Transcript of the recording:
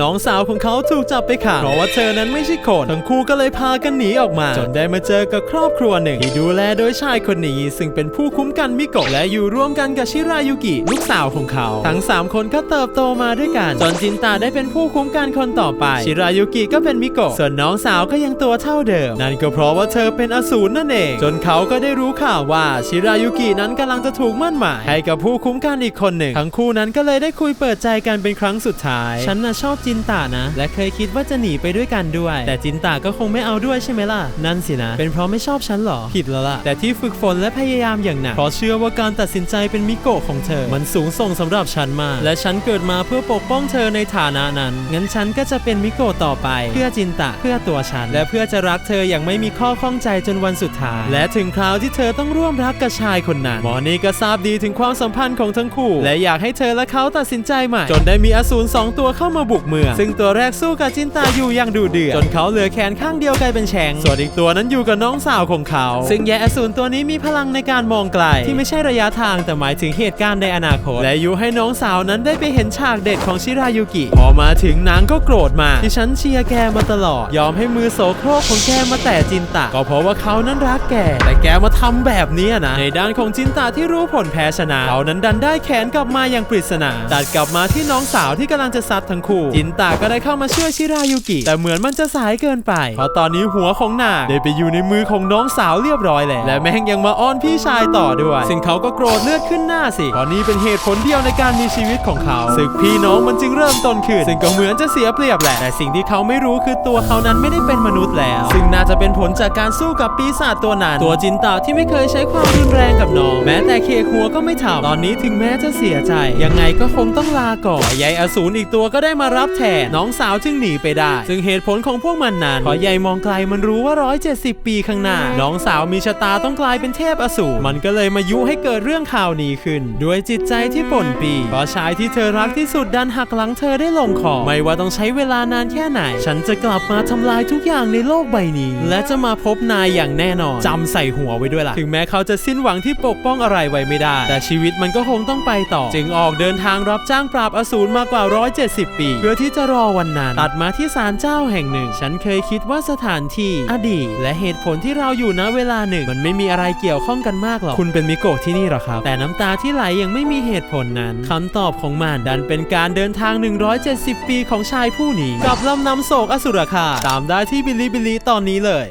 น้องสาวของเขาถูกจับไปขังเพราะว่าเธอนั้นไม่ใช่คน ทั้งคู่ก็เลยพากันหนีออกมา จนได้มาเจอกับครอบครัวหนึ่ง ที่ดูแลโดยชายคนนี้ ซึ่งเป็นผู้คุ้มกันมิโกะและอยู่ร่วมกันกับชิรายุกิ ลูกสาวของเขา ทั้ง 3 คนก็เติบโตมาด้วยกัน จนจินตาได้เป็นผู้คุ้มกันคนต่อไป ชิรายุกิก็เป็นมิโกะส่วนน้องสาวก็ยังตัวเท่าเดิม นั่นก็เพราะว่าเธอเป็นอสูรนั่นเอง จนเขาก็ได้รู้ข่าวว่าชิรายุกินั้นกำลังจะถูกมั่นหมายให้กับผู้คุ้มกันอีกคนหนึ่ง ทั้งคู่นั้นก็เลยได้คุยเปิดใจกันเป็นครั้งสุดท้ายฉันน่ะชอบจินตานะ และเคยคิดว่าจะหนีไปด้วยกันด้วย แต่จินตาก็คงไม่เอาด้วยใช่ไหมล่ะ นั่นสินะ เป็นเพราะไม่ชอบฉันเหรอ ผิดแล้วล่ะ แต่ที่ฝึกฝนและพยายามอย่างหนัก เพราะเชื่อว่าการตัดสินใจเป็นมิโกะของเธอ มันสูงส่งสำหรับฉันมาก และฉันเกิดมาเพื่อปกป้องเธอในฐานะนั้น งั้นฉันก็จะเป็นมิโกะต่อไป เพื่อจินตะเพื่อตัวฉัน และเพื่อจะรักเธออย่างไม่มีข้อข้องใจจนวันสุดท้าย และถึงคราวที่เธอต้องร่วมรักกับชายคนนั้น หมอนี่ก็ทราบดีถึงความสัมพันธ์ของทั้งคู่ และอยากให้เธอและเขาตัดสินใจใหม่ จนได้มีอสูรสองตัวเข้ามาบุกเมือง ซึ่งตัวแรกสู้กับจินตาอยู่อย่างดุเดือดจนเขาเหลือแขนข้างเดียวกลายเป็นแฉงส่วนอีกตัวนั้นอยู่กับน้องสาวของเขา ซึ่งแยอสูรตัวนี้มีพลังในการมองไกล ที่ไม่ใช่ระยะทางแต่หมายถึงเหตุการณ์ในอนาคต และยุให้น้องสาวนั้นได้ไปเห็นฉากเด็ดของชิรายุกิ พอมาถึงนางก็โกรธมากที่ฉันเชียร์แกมาตลอด ยอมให้มือโสโครกของแกมาแตะจินตะ ก็เพราะว่าเขานั้นรักแก แต่แกมาทำแบบนี้นะ ในด้านของจินตะที่รู้ผลแพ้ชนะ เขานั้นดันได้แขนกลับมาอย่างปริศนา ตัดกลับมาที่น้องสาวที่กำลังจะซัดทั้งคู่จิินตะก็ได้เข้ามาช่วยชิรายุกิ แต่เหมือนมันจะสายเกินไปเพราะตอนนี้หัวของนางได้ไปอยู่ในมือของน้องสาวเรียบร้อยแล้วและแม่งยังมาอ้อนพี่ชายต่อด้วย ซึ่งเขาก็โกรธเลือดขึ้นหน้าสิเพราะนี่เป็นเหตุผลเดียวในการมีชีวิตของเขาศึกพี่น้องมันจึงเริ่มต้นขึ้นซึ่งก็เหมือนจะเสียเปรียบแหละแต่สิ่งที่เขาไม่รู้คือตัวเขานั้นไม่ได้เป็นมนุษย์แล้ว ซึ่งน่าจะเป็นผลจากการสู้กับปีศาจตัวนั้นตัวจินตาที่ไม่เคยใช้ความรุนแรงกับน้องแม้แต่เคหัวก็ไม่ทำตอนนี้ถึงแม้จะเสียใจ ยังไงก็คงต้องลาก่อนแต่ยายอสูรอีกตัวก็ได้มารับแทน น้องสาวจึงหนีไปได้ ซึ่งเหตุผลของพวกมันนั้นเพราะยายมองไกลมันรู้ว่า 170 ปีข้างหน้า น้องสาวมีชะตาต้องกลายเป็นเทพอสูรมันก็เลยมายุให้เกิดเรื่องข่าวนี้ขึ้น ด้วยจิตใจที่ป่นปีเพราะชายที่เธอรักที่สุดดันหักหลังเธอได้ลงคอไม่ว่าต้องใช้เวลานานแค่ไหน ฉันจะกลับมาทำลายทุกอย่างในโลกใบนี้ และจะมาพบนายอย่างแน่นอนจำใส่หัวไว้ด้วยล่ะ ถึงแม้เขาจะสิ้นหวังที่ปกป้องอะไรไว้ไม่ได้ แต่ชีวิตมันก็คงต้องไปต่อ จึงออกเดินทางรับจ้างปราบอสูรมากว่า 170 ปี เพื่อที่จะรอวันนั้นตัดมาที่ศาลเจ้าแห่งหนึ่ง ฉันเคยคิดว่าสถานที่อดีต และเหตุผลที่เราอยู่ณเวลาหนึ่ง มันไม่มีอะไรเกี่ยวข้องกันมากหรอกคุณเป็นมิโกะที่นี่หรอครับ แต่น้ำตาที่ไหลยังไม่มีเหตุผลนั้นคำตอบของมันดันเป็นการเดินทาง 170 ปีของชายผู้นี้ กับลำนำโศกอสุรคาตามได้ที่บิลิบิลิตอนนี้เลย